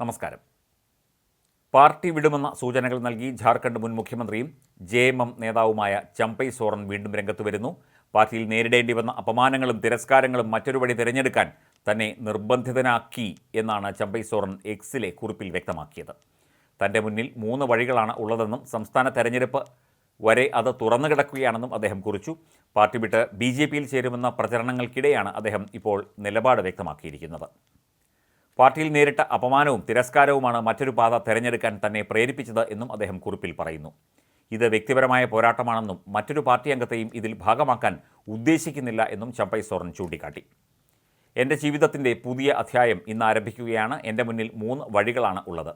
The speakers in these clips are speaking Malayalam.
നമസ്കാരം. പാർട്ടി വിടുമെന്ന സൂചനകൾ നൽകി ജാർഖണ്ഡ് മുൻ മുഖ്യമന്ത്രിയും ജെ എം എം നേതാവുമായ ചമ്പൈ സോറൻ വീണ്ടും രംഗത്ത് വരുന്നു. പാർട്ടിയിൽ നേരിടേണ്ടി വന്ന അപമാനങ്ങളും തിരസ്കാരങ്ങളും മറ്റൊരു വഴി തിരഞ്ഞെടുക്കാൻ തന്നെ നിർബന്ധിതനാക്കി എന്നാണ് ചമ്പൈ സോറൻ എക്സിലെ കുറിപ്പിൽ വ്യക്തമാക്കിയത്. തന്റെ മുന്നിൽ മൂന്ന് വഴികളാണ് ഉള്ളതെന്നും സംസ്ഥാന തെരഞ്ഞെടുപ്പ് വരെ അത് തുറന്നു കിടക്കുകയാണെന്നും അദ്ദേഹം കുറിച്ചു. പാർട്ടി വിട്ട് ബി ജെ പിയിൽ ചേരുമെന്ന പ്രചരണങ്ങൾക്കിടെയാണ് അദ്ദേഹം ഇപ്പോൾ നിലപാട് വ്യക്തമാക്കിയിരിക്കുന്നത്. പാർട്ടിയിൽ നേരിട്ട അപമാനവും തിരസ്കാരവുമാണ് മറ്റൊരു പാത തെരഞ്ഞെടുക്കാൻ തന്നെ പ്രേരിപ്പിച്ചത് എന്നും അദ്ദേഹം കുറിപ്പിൽ പറയുന്നു. ഇത് വ്യക്തിപരമായ പോരാട്ടമാണെന്നും മറ്റൊരു പാർട്ടി അംഗത്തെയും ഇതിൽ ഭാഗമാക്കാൻ ഉദ്ദേശിക്കുന്നില്ല എന്നും ചമ്പൈ സോറൻ ചൂണ്ടിക്കാട്ടി. എന്റെ ജീവിതത്തിന്റെ പുതിയ അധ്യായം ഇന്ന് ആരംഭിക്കുകയാണ്. എന്റെ മുന്നിൽ മൂന്ന് വഴികളാണ് ഉള്ളത്.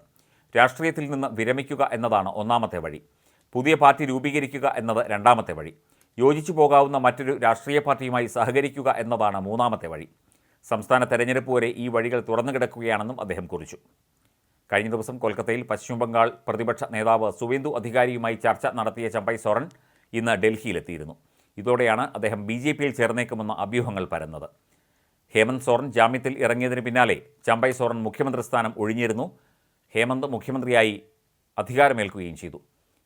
രാഷ്ട്രീയത്തിൽ നിന്ന് വിരമിക്കുക എന്നതാണ് ഒന്നാമത്തെ വഴി. പുതിയ പാർട്ടി രൂപീകരിക്കുക എന്നത് രണ്ടാമത്തെ വഴി. യോജിച്ചു പോകാവുന്ന മറ്റൊരു രാഷ്ട്രീയ പാർട്ടിയുമായി സഹകരിക്കുക എന്നതാണ് മൂന്നാമത്തെ വഴി. സംസ്ഥാന തെരഞ്ഞെടുപ്പ് വരെ ഈ വഴികൾ തുറന്നു കിടക്കുകയാണെന്നും അദ്ദേഹം കുറിച്ചു. കഴിഞ്ഞ ദിവസം കൊൽക്കത്തയിൽ പശ്ചിമബംഗാൾ പ്രതിപക്ഷ നേതാവ് സുവേന്ദു അധികാരിയുമായി ചർച്ച നടത്തിയ ചമ്പൈ സോറൻ ഇന്ന് ഡൽഹിയിലെത്തിയിരുന്നു. ഇതോടെയാണ് അദ്ദേഹം ബി ജെ പിയിൽ ചേർന്നേക്കുമെന്ന അഭ്യൂഹങ്ങൾ പരന്നത്. ഹേമന്ത് സോറൻ ജാമ്യത്തിൽ ഇറങ്ങിയതിന് പിന്നാലെ ചമ്പൈ സോറൻ മുഖ്യമന്ത്രി സ്ഥാനം ഒഴിഞ്ഞിരുന്നു. ഹേമന്ത് മുഖ്യമന്ത്രിയായി അധികാരമേൽക്കുകയും ചെയ്തു.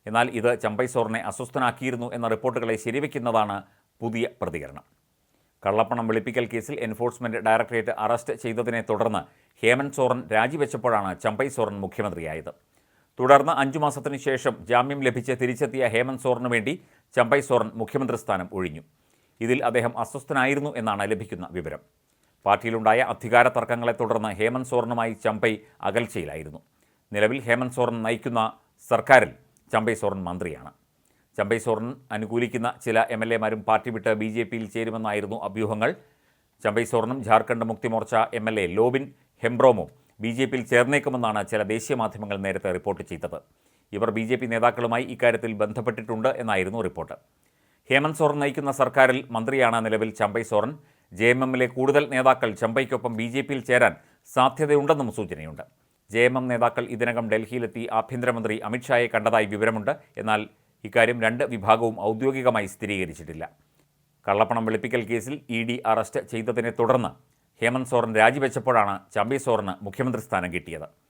എന്നാൽ ഇത് ചമ്പൈ സോറിനെ അസ്വസ്ഥനാക്കിയിരുന്നു എന്ന റിപ്പോർട്ടുകളെ ശരിവയ്ക്കുന്നതാണ് പുതിയ പ്രതികരണം. കള്ളപ്പണം വെളുപ്പിക്കൽ കേസിൽ എൻഫോഴ്സ്മെന്റ് ഡയറക്ടറേറ്റ് അറസ്റ്റ് ചെയ്തതിനെ തുടർന്ന് ഹേമന്ത് സോറൻ രാജിവെച്ചപ്പോഴാണ് ചമ്പൈ സോറൻ മുഖ്യമന്ത്രിയായത്. തുടർന്ന് അഞ്ചു മാസത്തിനു ശേഷം ജാമ്യം ലഭിച്ച് തിരിച്ചെത്തിയ ഹേമന്ത് സോറിനു വേണ്ടി ചമ്പൈ സോറൻ മുഖ്യമന്ത്രി സ്ഥാനം ഒഴിഞ്ഞു. ഇതിൽ അദ്ദേഹം അസ്വസ്ഥനായിരുന്നു എന്നാണ് ലഭിക്കുന്ന വിവരം. പാർട്ടിയിലുണ്ടായ അധികാര തർക്കങ്ങളെ തുടർന്ന് ഹേമന്ത് സോറനുമായി ചമ്പൈ അകൽച്ചയിലായിരുന്നു. നിലവിൽ ഹേമന്ത് സോറൻ നയിക്കുന്ന സർക്കാരിൽ ചമ്പൈ സോറൻ മന്ത്രിയാണ്. ചമ്പൈ സോറൻ അനുകൂലിക്കുന്ന ചില എം എൽ എമാരും പാർട്ടി വിട്ട് ബി ജെ പിയിൽ ചേരുമെന്നായിരുന്നു അഭ്യൂഹങ്ങൾ. Champai സോറനും Jharkhand Mukti Morcha M L A Lobin ഹെംബ്രോമും B J പിയിൽ ചേർന്നേക്കുമെന്നാണ് ചില ദേശീയ മാധ്യമങ്ങൾ നേരത്തെ റിപ്പോർട്ട് ചെയ്തത്. ഇവർ ബി ജെ പി നേതാക്കളുമായി ഇക്കാര്യത്തിൽ ബന്ധപ്പെട്ടിട്ടുണ്ട് എന്നായിരുന്നു റിപ്പോർട്ട്. ഹേമന്ത് സോറൻ നയിക്കുന്ന സർക്കാരിൽ മന്ത്രിയാണ് നിലവിൽ ചമ്പൈ സോറൻ. ജെ എം എമ്മിലെ കൂടുതൽ നേതാക്കൾ ചമ്പൈക്കൊപ്പം ബി ജെ പിയിൽ ചേരാൻ സാധ്യതയുണ്ടെന്നും സൂചനയുണ്ട്. ജെ എം എം നേതാക്കൾ ഇതിനകം ഡൽഹിയിലെത്തി ആഭ്യന്തരമന്ത്രി അമിത്ഷായെ കണ്ടതായി വിവരമുണ്ട്. എന്നാൽ ഇക്കാര്യം രണ്ട് വിഭാഗവും ഔദ്യോഗികമായി സ്ഥിരീകരിച്ചിട്ടില്ല. കള്ളപ്പണം വെളുപ്പിക്കൽ കേസിൽ ഇ ഡി അറസ്റ്റ് ചെയ്തതിനെ തുടർന്ന് ഹേമന്ത് സോറൻ രാജിവെച്ചപ്പോഴാണ് ചമ്പി സോറിന് മുഖ്യമന്ത്രി സ്ഥാനം കിട്ടിയത്.